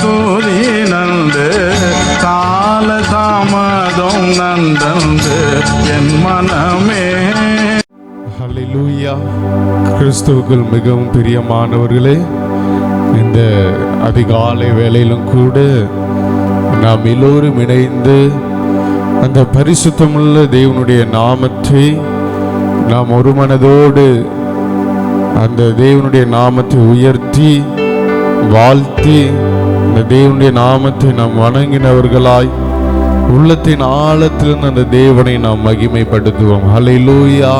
கூறி நந்து கால தாமதம் நந்தந்து என் மனமே. ஹலிலூயா கிறிஸ்துவுக்குள் மிகவும் பிரியமானவர்களே இந்த அதிகாலை வேலையிலும் கூட நாம் எல்லோரும் இணைந்து அந்த பரிசுத்தமுள்ள தேவனுடைய நாமத்தை நாம் ஒரு மனதோடு அந்த தேவனுடைய நாமத்தை உயர்த்தி வாழ்த்தி இந்த தேவனுடைய நாமத்தை நாம் வணங்கினவர்களாய் உள்ளத்தின் ஆழத்திலிருந்து அந்த தேவனை நாம் மகிமைப்படுத்துவோம். ஹலை லூயா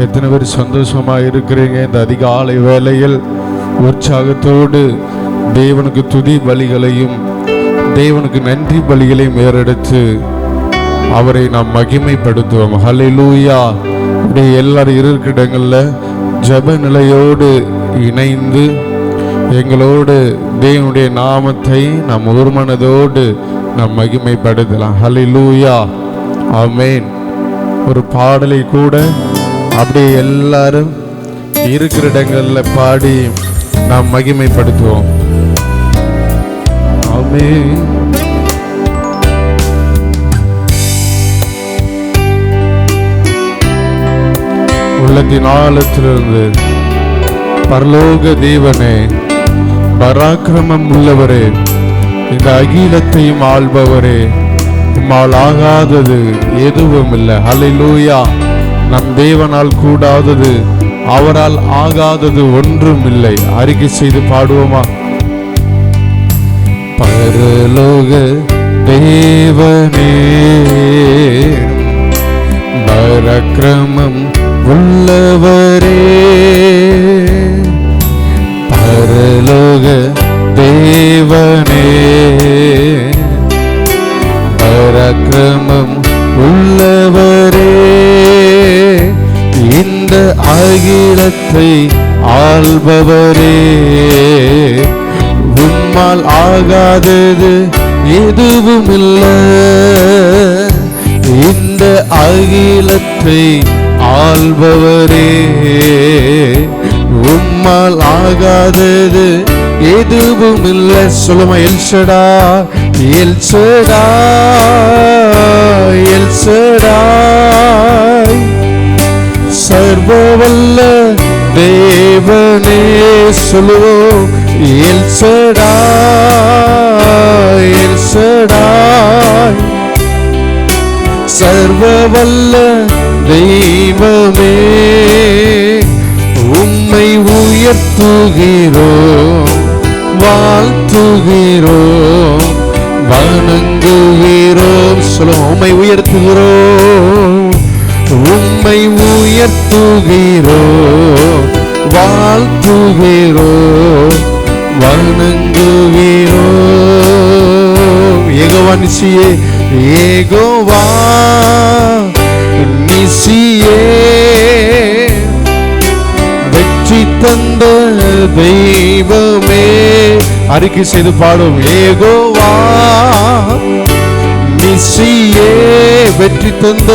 எத்தனை பேர் சந்தோஷமா இருக்கிறீங்க? இந்த அதிகாலை வேலையில் உற்சாகத்தோடு தேவனுக்கு துதி பலிகளையும் தேவனுக்கு நன்றி பலிகளையும் ஏறெடுத்து அவரை நாம் மகிமைப்படுத்துவோம். ஹலை லூயா எல்லாரும் இருக்கிற இடங்கள்ல ஜெப நிலையோடு இணைந்து எங்களோடு தேவனுடைய நாமத்தை நாம் ஒரு மனதோடு நாம் மகிமைப்படுத்தலாம். லூயா ஆமென் ஒரு பாடலை கூட அப்படியே எல்லாரும் இருக்கிற இடங்கள்ல பாடி நாம் மகிமைப்படுத்துவோம். ஆமென் உள்ளத்தின் ஆழத்திலிருந்து பரலோக தேவனே பராக்கிரமம் உள்ளவரே இந்த அகிலத்தையும் ஆள்பவரே உம்மால் ஆகாதது எதுவும் இல்லை ஹalleluya. நம் தேவனால் கூடாதது அவரால் ஆகாதது ஒன்றும் இல்லை அறிக்கை செய்து பாடுவோமா? பரலோக தேவனே பரக்கிரமம் உள்ளவரே. பரலோக தேவனே பரக்கிரமம் உள்ளவரே। இந்த அகிலத்தை ஆள்பவரே। உம்மால் ஆகாதது எதுவும் இல்லை இந்த அகிலத்தை ஆள்பவரே। நம்மால் ஆகாதது. எதுவும் இல்லை சொல்லுமா எல்சடா எல்சடா எல்சடா சர்வவல்ல தேவனே சொல்லுவோம் எல்சடா எல்சடா சர்வவல்ல தெய்வமே உயர்த்துகிறோம் வாழ்த்துகிறோம் வணங்குகிறோம். சொல்லுவோம் உம்மை உயர்த்துகிறோம் உம்மை உயர்த்துகிறோம் வாழ்த்துகிறோம் வணங்குகிறோம் ஏகோவா நிசியே ஏகோவா நிசியே. வெற்றி தந்த தெய்வமே. அறிக்கை செய்து பாடும் ஏகோவா. நிசியே வெற்றி தந்த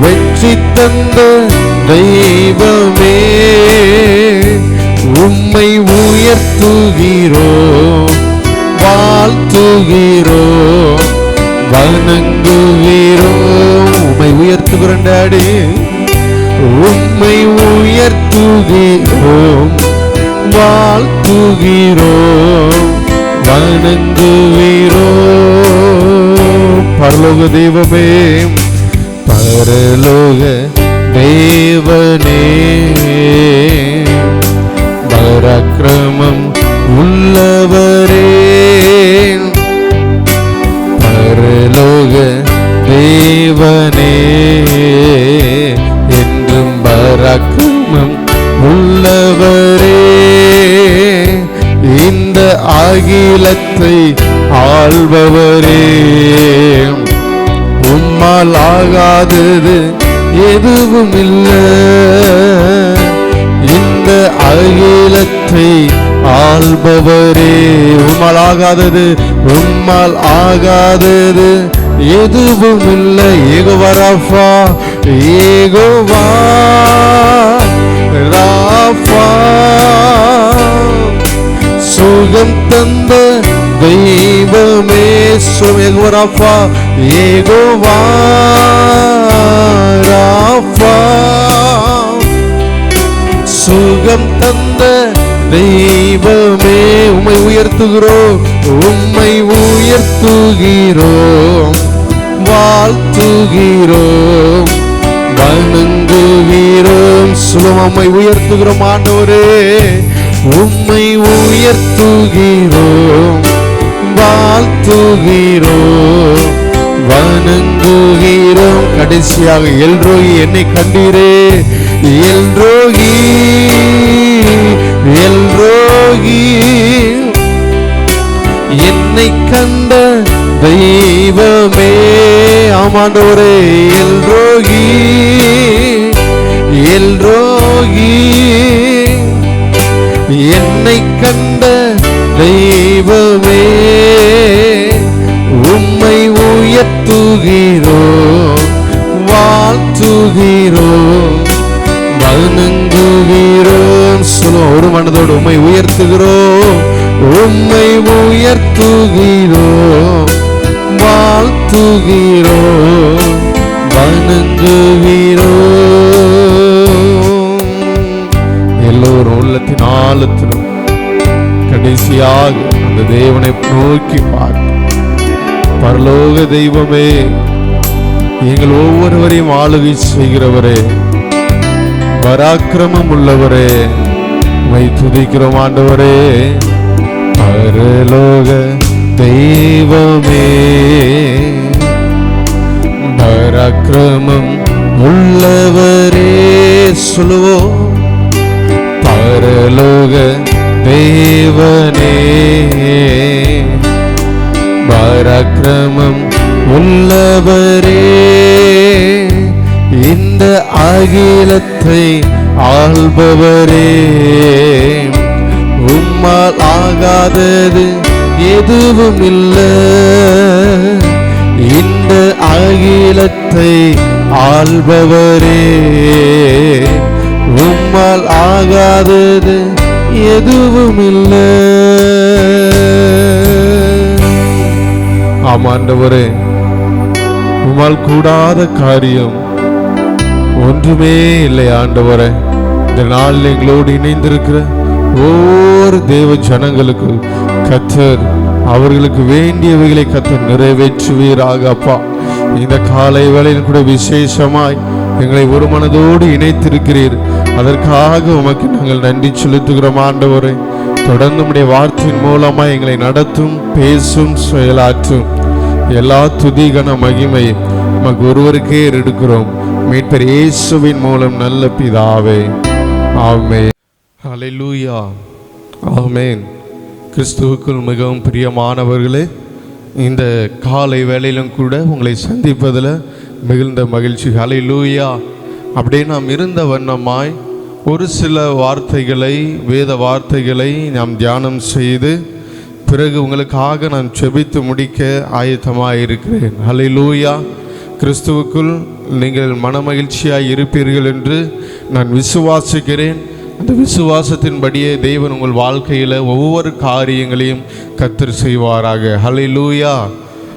வெற்றி தந்த தெய்வமே. உம்மை உயர்த்துகிறோ வாழ்த்துகிறோ வணங்குகிறோ. உம்மை உயர்த்துகிறோம் டாடி உம்மை உயர்த்துகிறோம் வாழ்த்துகிறோம் வணங்குகிறோம். பரலோக தெய்வமே பரலோக தேவனே பராக்கிரமம் உள்ளவரே. பரலோக தேவனே. பராக்கிரமம் உள்ளவரே இந்த அகிலத்தை ஆள்பவரே. உம்மால் ஆகாதது எதுவும் இல்லை இந்த அகிலத்தை ஆள்பவரே. உம்மால் ஆகாதது உம்மால் ஆகாதது எதுவும் இல்லை ஏகோவராஃபா ஏகோவா ராஃபா சுகம் தந்த தெய்வமே சுமேகுவராஃபா ஏகோவா ராஃபா சுகம் தந்த தெய்வமே உம்மை உயர்த்துகிறோம் உம்மை உயர்த்துகிறோம் வாழ்த்துகிறோம் வணங்குகிறோம். சுலமம்மை உயர்த்துகிறோம் ஆண்டவரே. உம்மை உயர்த்துகிறோம் வாழ்த்துகிறோம். வணங்குகிறோம். கடைசியாக எல்ரோகி என்னை கண்டீரே. எல்ரோகி எல்ரோகி என்னை கண்ட தெய்வமே. ஆமாண்டவரே எல்ரோகி எல்ரோகி என்னை கண்ட தெய்வமே உம்மை உயர்த்துகிறோ வாழ்த்துகிறோ வணங்குகிறோம். சொல்லுவோம் ஒரு மனதோடு உம்மை உயர்த்துகிறோம் உம்மை உயர்த்துகிறோம். வாழ்த்துகிறோம் வணங்குகிறோம் எல்லோரும் உள்ளத்தின் ஆழத்திலும் கடைசியாக அந்த தேவனை நோக்கி பார்த்து பரலோக தெய்வமே எங்கள் ஒவ்வொருவரையும் ஆளுகை செய்கிறவரே பராக்கிரமம் உள்ளவரே உம்மை துதிக்கிறோம் ஆண்டவரே. பரலோக தெய்வமே. பராக்கிரமம் உள்ளவரே சொல்லுவோ பரலோக தேவனே. பராக்கிரமம் உள்ளவரே. இந்த அகிலத்தை ஆள்பவரே. உம்மால் ஆகாதது எதுவும் இல்லை இந்த அகிலத்தை ஆள்பவரே. உம்மால் ஆகாதது எதுவும் இல்லை ஆமாண்டவரே உம்மால் கூடாத காரியம் ஒன்றுமே இல்லை ஆண்டவரே. இந்த நாளில் எங்களோடு இணைந்திருக்கிற ஒவ்வொரு தேவ ஜனங்களுக்கு கத்தர் அவர்களுக்கு வேண்டியவைகளை கத்தர் நிறைவேற்றுவீராக அப்பா. இந்த காலை வேளையில் கூட விசேஷமாய் எங்களை ஒரு மனதோடு இணைத்திருக்கிறீர். அதற்காக உமக்கு நாங்கள் நன்றி செலுத்துகிறோம் ஆண்டவரே. தொடர்ந்து உம்முடைய வார்த்தையின் மூலமா எங்களை நடத்தும் பேசும் செயலாற்றும். எல்லா துதிகன மகிமை உமக்கு ஒருவருக்கே எடுக்கிறோம். மீட்பர் இயேசுவின் மூலம் நல்ல பிதாவே. ஆமே ஹalleluya. ஆமென். கிறிஸ்துவுக்குள் மிகவும் பிரியமானவர்களே இந்த காலை வேளையிலும் கூட உங்களை சந்திப்பதில் மிகுந்த மகிழ்ச்சி. ஹalleluya அப்படியே நாம் இருந்த வண்ணமாய் ஒரு சில வார்த்தைகளை வேத வார்த்தைகளை நாம் தியானம் செய்து பிறகு உங்களுக்காக நான் செபித்து முடிக்க ஆயத்தமாக இருக்கிறேன். ஹalleluya கிறிஸ்துவுக்குள் நீங்கள் மனமகிழ்ச்சியாக இருப்பீர்கள் என்று நான் விசுவாசிக்கிறேன். அந்த விசுவாசத்தின்படியே தேவன் உங்கள் வாழ்க்கையில் ஒவ்வொரு காரியங்களையும் கத்தர் செய்வாராக. ஹலை லூயா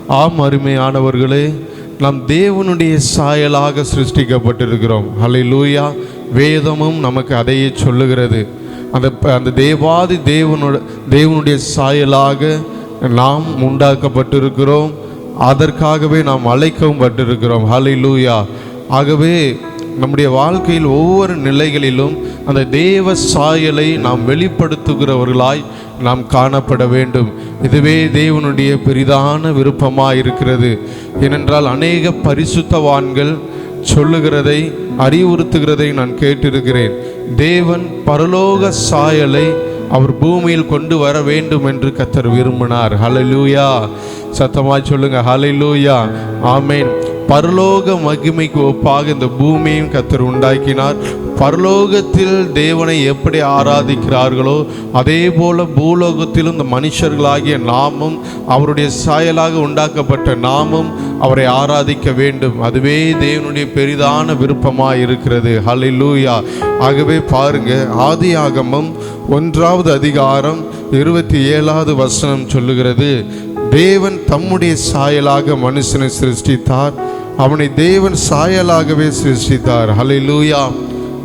ஆம் அருமையானவர்களே நாம் தேவனுடைய சாயலாக சிருஷ்டிக்கப்பட்டிருக்கிறோம். ஹலை லூயா வேதமும் நமக்கு அதையே சொல்லுகிறது. அந்த அந்த தேவாதி தேவனோட தேவனுடைய சாயலாக நாம் உண்டாக்கப்பட்டிருக்கிறோம். அதற்காகவே நாம் அழைக்கவும் பட்டிருக்கிறோம். லூயா ஆகவே நம்முடைய வாழ்க்கையில் ஒவ்வொரு நிலைகளிலும் அந்த தேவ சாயலை நாம் வெளிப்படுத்துகிறவர்களாய் நாம் காணப்பட வேண்டும். இதுவே தேவனுடைய பெரிதான விருப்பமாக இருக்கிறது ஏனென்றால் அநேக பரிசுத்தவான்கள் சொல்லுகிறதை அறிவுறுத்துகிறதை நான் கேட்டிருக்கிறேன். தேவன் பரலோக சாயலை அவர் பூமியில் கொண்டு வர வேண்டும் என்று கத்தர் விரும்பினார். ஹலலூயா சத்தமாய் சொல்லுங்க. ஹலலூயா ஆமேன் பரலோக மகிமைக்கு ஒப்பாக இந்த பூமியையும் கத்தர் உண்டாக்கினார். பரலோகத்தில் தேவனை எப்படி ஆராதிக்கிறார்களோ அதே போல பூலோகத்திலும் இந்த மனுஷர்களாகிய நாமும் அவருடைய சாயலாக உண்டாக்கப்பட்ட நாமும் அவரை ஆராதிக்க வேண்டும். அதுவே தேவனுடைய பெரிதான விருப்பமாக இருக்கிறது. ஹalleluya ஆகவே பாருங்க ஆதி ஆகமம் ஒன்றாவது அதிகாரம் இருபத்தி ஏழாவது வசனம் சொல்லுகிறது. தேவன் தம்முடைய சாயலாக மனுஷனை சிருஷ்டித்தார். அவனை தேவன் சாயலாகவே சிருஷ்டித்தார். ஹalleluya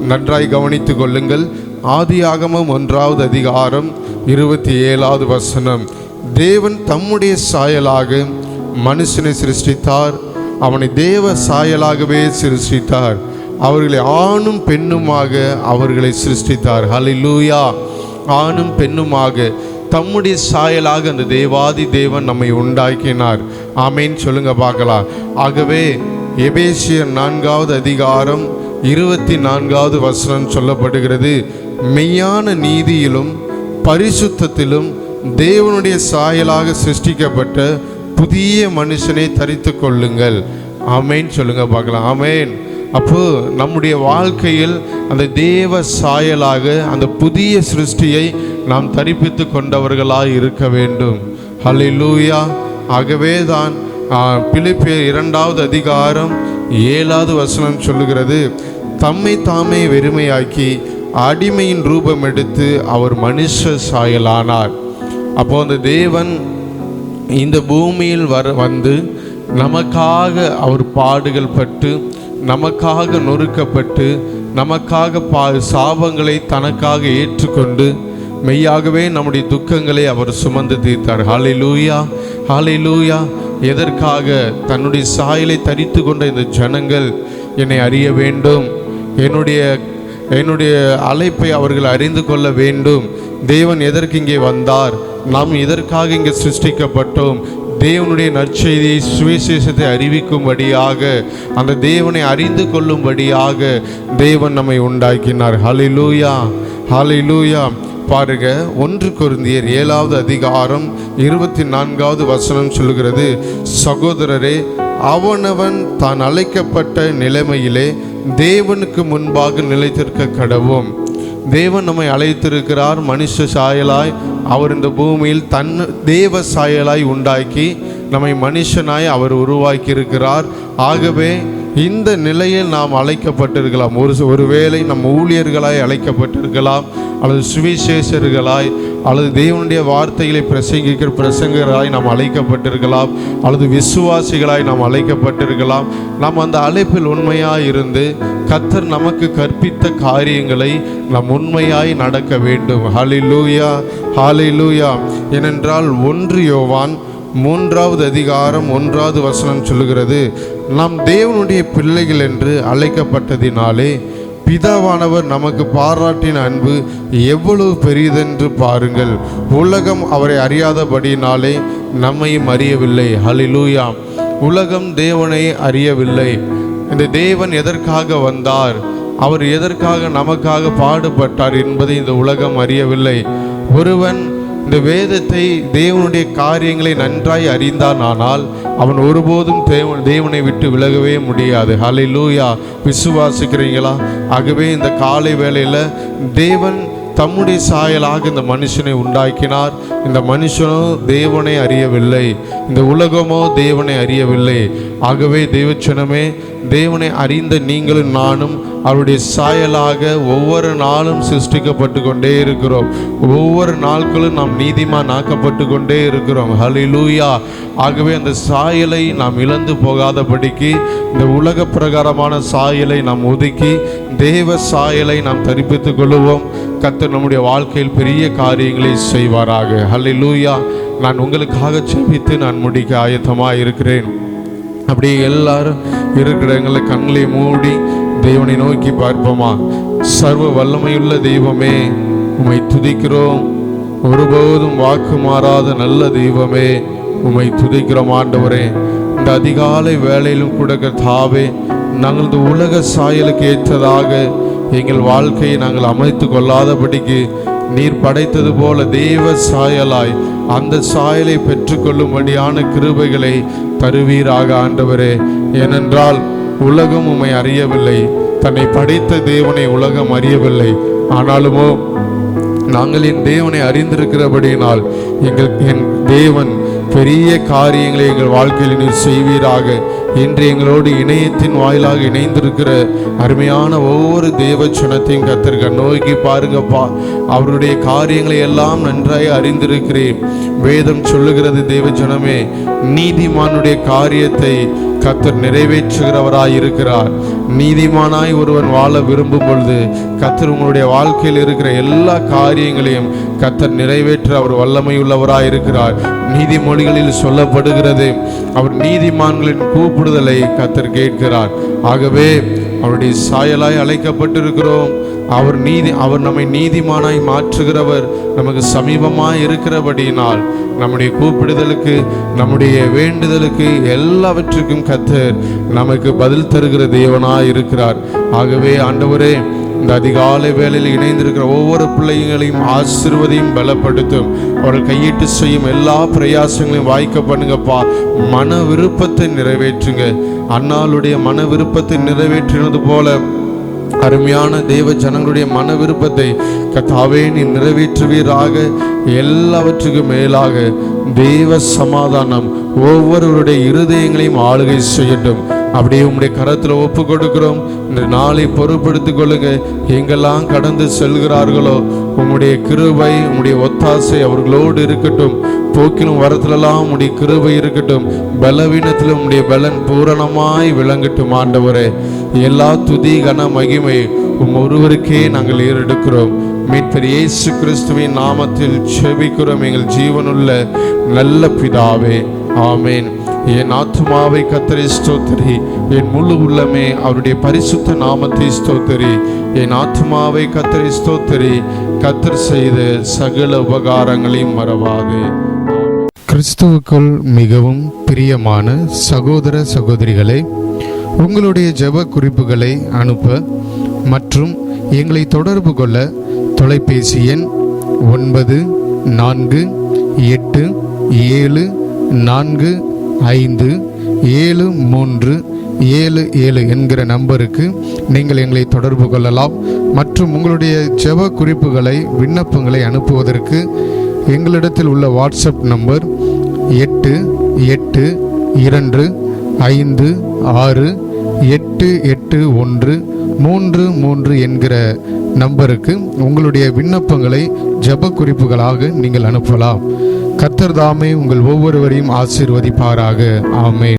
நன்றாய் கவனித்துக் கொள்ளுங்கள். ஆதியாகமும் ஒன்றாவது அதிகாரம் இருபத்தி ஏழாவது வசனம். தேவன் தம்முடைய சாயலாக மனுஷனை சிருஷ்டித்தார். அவனை தேவ சாயலாகவே சிருஷ்டித்தார். அவர்களை ஆணும் பெண்ணுமாக அவர்களை சிருஷ்டித்தார். ஹalleluya ஆணும் பெண்ணுமாக தம்முடைய சாயலாக அந்த தேவாதி தேவன் நம்மை உண்டாக்கினார். ஆமேன்னு சொல்லுங்க பார்க்கலாம். ஆகவே எபேசியர் நான்காவது அதிகாரம் இருபத்தி நான்காவது வசனம் சொல்லப்படுகிறது. மெய்யான நீதியிலும் பரிசுத்தத்திலும் தேவனுடைய சாயலாக சிருஷ்டிக்கப்பட்ட புதிய மனுஷனை தரித்து கொள்ளுங்கள். ஆமேன்னு சொல்லுங்க பார்க்கலாம். ஆமேன். அப்போ நம்முடைய வாழ்க்கையில் அந்த தேவ சாயலாக அந்த புதிய சிருஷ்டியை நாம் தரிப்பித்து கொண்டவர்களாக இருக்க வேண்டும். ஹalleluya. ஆகவே தான் பிலிப்பியர் இரண்டாவது அதிகாரம் ஏழாவது வசனம் சொல்லுகிறது. தம்மை தாமே வெறுமையாக்கி அடிமையின் ரூபம் எடுத்து அவர் மனுஷ சாயலானார். அப்போ அந்த தேவன் இந்த பூமியில் வர வந்து நமக்காக அவர் பாடுகள் பட்டு நமக்காக நொறுக்கப்பட்டு நமக்காக பா சாபங்களை தனக்காக ஏற்றுக்கொண்டு மெய்யாகவே நம்முடைய துக்கங்களை அவர் சுமந்து தீர்த்தார். ஹாலை லூயா ஹாலை லூயா எதற்காக? தன்னுடைய சாயலை தரித்து கொண்ட இந்த ஜனங்கள் என்னை அறிய வேண்டும். என்னுடைய என்னுடைய அழைப்பை அவர்கள் அறிந்து கொள்ள வேண்டும். தேவன் எதற்கு இங்கே வந்தார்? நாம் இதற்காக இங்கே சிருஷ்டிக்கப்பட்டோம்? தேவனுடைய நற்செய்தியை சுவிசேஷத்தை அறிவிக்கும்படியாக அந்த தேவனை அறிந்து கொள்ளும்படியாக தேவன் நம்மை உண்டாக்கினார். ஹalleluya லூயா பாருங்க ஒன்று குருந்தியர் ஏழாவது அதிகாரம் இருபத்தி நான்காவது வசனம் சொல்லுகிறது சகோதரரே அவனவன் தான் அழைக்கப்பட்ட நிலைமையிலே தேவனுக்கு முன்பாக நிலைத்திருக்க கடவும். தேவன் நம்மை அழைத்திருக்கிறார் மனுஷ சாயலாய். அவர் இந்த பூமியில் தன் தேவ சாயலாய் உண்டாக்கி நம்மை மனுஷனாய் அவர் உருவாக்கி இருக்கிறார் ஆகவே இந்த நிலையில் நாம் அழைக்கப்பட்டிருக்கலாம். ஒரு ஒருவேளை நம் ஊழியர்களாய் அழைக்கப்பட்டிருக்கலாம். அல்லது சுவிசேஷர்களாய் அல்லது தேவனுடைய வார்த்தைகளை பிரசங்கிக்கிற பிரசங்கராய் நாம் அழைக்கப்பட்டிருக்கலாம். அல்லது விசுவாசிகளாய் நாம் அழைக்கப்பட்டிருக்கலாம். நாம் அந்த அழைப்பில் உண்மையாக இருந்து கத்தர் நமக்கு கற்பித்த காரியங்களை நாம் உண்மையாய் நடக்க வேண்டும். ஹாலி லூயா ஹாலி லூயா ஏனென்றால் ஒன்று யோவான் மூன்றாவது அதிகாரம் ஒன்றாவது வசனம் சொல்லுகிறது. நாம் தேவனுடைய பிள்ளைகள் என்று அழைக்கப்பட்டதினாலே பிதாவானவர் நமக்கு பாராட்டின அன்பு எவ்வளவு பெரியதென்று பாருங்கள். உலகம் அவரை அறியாதபடியினாலே நம்மையும் அறியவில்லை. ஹalleluya. உலகம் தேவனை அறியவில்லை. இந்த தேவன் எதற்காக வந்தார்? அவர் எதற்காக நமக்காக பாடுபட்டார் என்பதை இந்த உலகம் அறியவில்லை. ஒருவன் இந்த வேதத்தை தேவனுடைய காரியங்களை நன்றாய் அறிந்தான் ஆனால் அவன் ஒருபோதும் தேவன் தேவனை விட்டு விலகவே முடியாது. ஹalleluya. விசுவாசிக்கிறீங்களா? ஆகவே இந்த காலை வேளையில் தேவன் தம்முடைய சாயலாக இந்த மனுஷனை உண்டாக்கினார். இந்த மனுஷனோ தேவனை அறியவில்லை. இந்த உலகமோ தேவனை அறியவில்லை. ஆகவே தேவச்சனமே தேவனை அறிந்த நீங்களும் நானும் அவருடைய சாயலாக ஒவ்வொரு நாளும் சிருஷ்டிக்கப்பட்டு கொண்டே இருக்கிறோம். ஒவ்வொரு நாட்களும் நாம் நீதிமான் ஆக்கப்பட்டு கொண்டே இருக்கிறோம். ஹலிலூயா ஆகவே அந்த சாயலை நாம் இழந்து போகாதபடிக்கு இந்த உலக பிரகாரமான சாயலை நாம் ஒதுக்கி தேவ சாயலை நாம் தரிப்பித்துக் கொள்வோம் கத்து நம்முடைய வாழ்க்கையில் பெரிய காரியங்களை செய்வாராக. ஹலிலூயா நான் உங்களுக்காக செபித்து நான் முடிக்க ஆயத்தமாக இருக்கிறேன் அப்படியே எல்லாரும் இருக்கிற எங்களை கண்களை மூடி தேவனை நோக்கி பார்ப்போமா? சர்வ வல்லமையுள்ள தெய்வமே உம்மை துதிக்கிறோம். ஒருபோதும் வாக்கு மாறாத நல்ல தெய்வமே உம்மை துதிக்கிறோம் ஆண்டவரே. இந்த அதிகாலை வேலையிலும் கூட தாவே நாங்கள் இந்த உலக சாயலுக்கு ஏற்றதாக எங்கள் வாழ்க்கையை நாங்கள் அமைத்து கொள்ளாதபடிக்கு நீர் படைத்தது போல தெய்வ சாயலாய் அந்த சாயலை பெற்றுக்கொள்ளும்படியான கிருபைகளை தருவீராக ஆண்டவரே. ஏனென்றால் உலகம் உம்மை அறியவில்லை. தன்னை படைத்த தேவனை உலகம் அறியவில்லை. ஆனாலுமோ நாங்கள் என் தேவனை அறிந்திருக்கிறபடியினால் எங்கள் என் தேவன் பெரிய காரியங்களை எங்கள் வாழ்க்கையில் நீர் செய்வீராக. இன்று எங்களோடு இணையத்தின் வாயிலாக இணைந்திருக்கிற அருமையான ஒவ்வொரு தேவ சுனத்தையும் கத்திருக்க நோக்கி பாருங்கப்பா. அவருடைய காரியங்களை எல்லாம் நன்றாய் அறிந்திருக்கிறேன். வேதம் சொல்லுகிறது தேவ ஜனமே நீதிமானுடைய காரியத்தை கத்தர் நிறைவேற்றுகிறவராய் இருக்கிறார். நீதிமானாய் ஒருவன் வாழ விரும்பும் பொழுது கத்தர் உங்களுடைய வாழ்க்கையில் இருக்கிற எல்லா காரியங்களையும் கத்தர் நிறைவேற்ற அவர் வல்லமையுள்ளவராய் இருக்கிறார். நீதிமொழிகளில் சொல்லப்படுகிறது அவர் நீதிமான்களின் கூப்பிடுதலை கத்தர் கேட்கிறார். ஆகவே அவருடைய சாயலாய் அழைக்கப்பட்டிருக்கிறோம். அவர் நீதி அவர் நம்மை நீதிமானாய் மாற்றுகிறவர் நமக்கு சமீபமாக இருக்கிறபடியினால் நம்முடைய கூப்பிடுதலுக்கு நம்முடைய வேண்டுதலுக்கு எல்லாவற்றுக்கும் கத்தர் நமக்கு பதில் தருகிற தேவனாய் இருக்கிறார். ஆகவே ஆண்டவரே இந்த அதிகாலை வேலையில் இணைந்திருக்கிற ஒவ்வொரு பிள்ளைகளையும் ஆசிர்வதையும் பலப்படுத்தும். அவர்கள் கையிட்டு செய்யும் எல்லா பிரயாசங்களையும் வாய்க்க பண்ணுங்கப்பா. மன விருப்பத்தை நிறைவேற்றுங்க. அன்னாளுடைய மன விருப்பத்தை நிறைவேற்றினது போல அருமையான தெய்வ ஜனங்களுடைய மன விருப்பத்தை கத்தாவே நீ நிறைவேற்றுவீராக. எல்லாவற்றுக்கும் மேலாக தெய்வ சமாதானம் ஒவ்வொருவருடைய இருதயங்களையும் ஆளுகை செய்யட்டும். அப்படியே உங்களுடைய கரத்தில் ஒப்பு கொடுக்கிறோம். இந்த நாளை பொறுப்படுத்திக் கொள்ளுங்க. எங்கெல்லாம் கடந்து செல்கிறார்களோ உம்முடைய கிருபை உங்களுடைய ஒத்தாசை அவர்களோடு இருக்கட்டும். போக்கிலும் வரத்திலெல்லாம் உடைய கிருபை இருக்கட்டும். பலவீனத்திலும் உடைய பலன் பூரணமாய் விளங்கட்டும் ஆண்டவரே. எல்லா துதி கன மகிமை உம் ஒருவருக்கே நாங்கள் ஏறெடுக்கிறோம். மீட்பர் இயேசு கிறிஸ்துவின் நாமத்தில் செபிக்கிறோம். எங்கள் ஜீவனுள்ள நல்ல பிதாவே. ஆமேன். என் ஆத்மாவை கத்தரை ஸ்தோத்திரி. என் முழு உள்ளமே அவருடைய பரிசுத்த நாமத்தை ஸ்தோத்திரி. என் ஆத்துமாவை கத்தரை ஸ்தோத்திரி. கத்தர் செய்த சகல உபகாரங்களையும் மறவாது. கிறிஸ்துவுக்குள் மிகவும் பிரியமான சகோதர சகோதரிகளை உங்களுடைய ஜெப குறிப்புகளை அனுப்ப மற்றும் எங்களை தொடர்பு கொள்ள தொலைபேசி எண் ஒன்பது நான்கு எட்டு ஏழு நான்கு ஐந்து ஏழு மூன்று ஏழு ஏழு என்கிற நம்பருக்கு நீங்கள் எங்களை தொடர்பு கொள்ளலாம். மற்றும் உங்களுடைய ஜெப குறிப்புகளை விண்ணப்பங்களை அனுப்புவதற்கு எங்களிடத்தில் உள்ள வாட்ஸ்அப் நம்பர் எட்டு எட்டு இரண்டு ஐந்து ஆறு எட்டு எட்டு ஒன்று மூன்று மூன்று என்கிற நம்பருக்கு உங்களுடைய விண்ணப்பங்களை ஜப குறிப்புகளாக நீங்கள் அனுப்பலாம். கத்தர் தாமே உங்கள் ஒவ்வொருவரையும் ஆசீர்வதிப்பாராக. ஆமே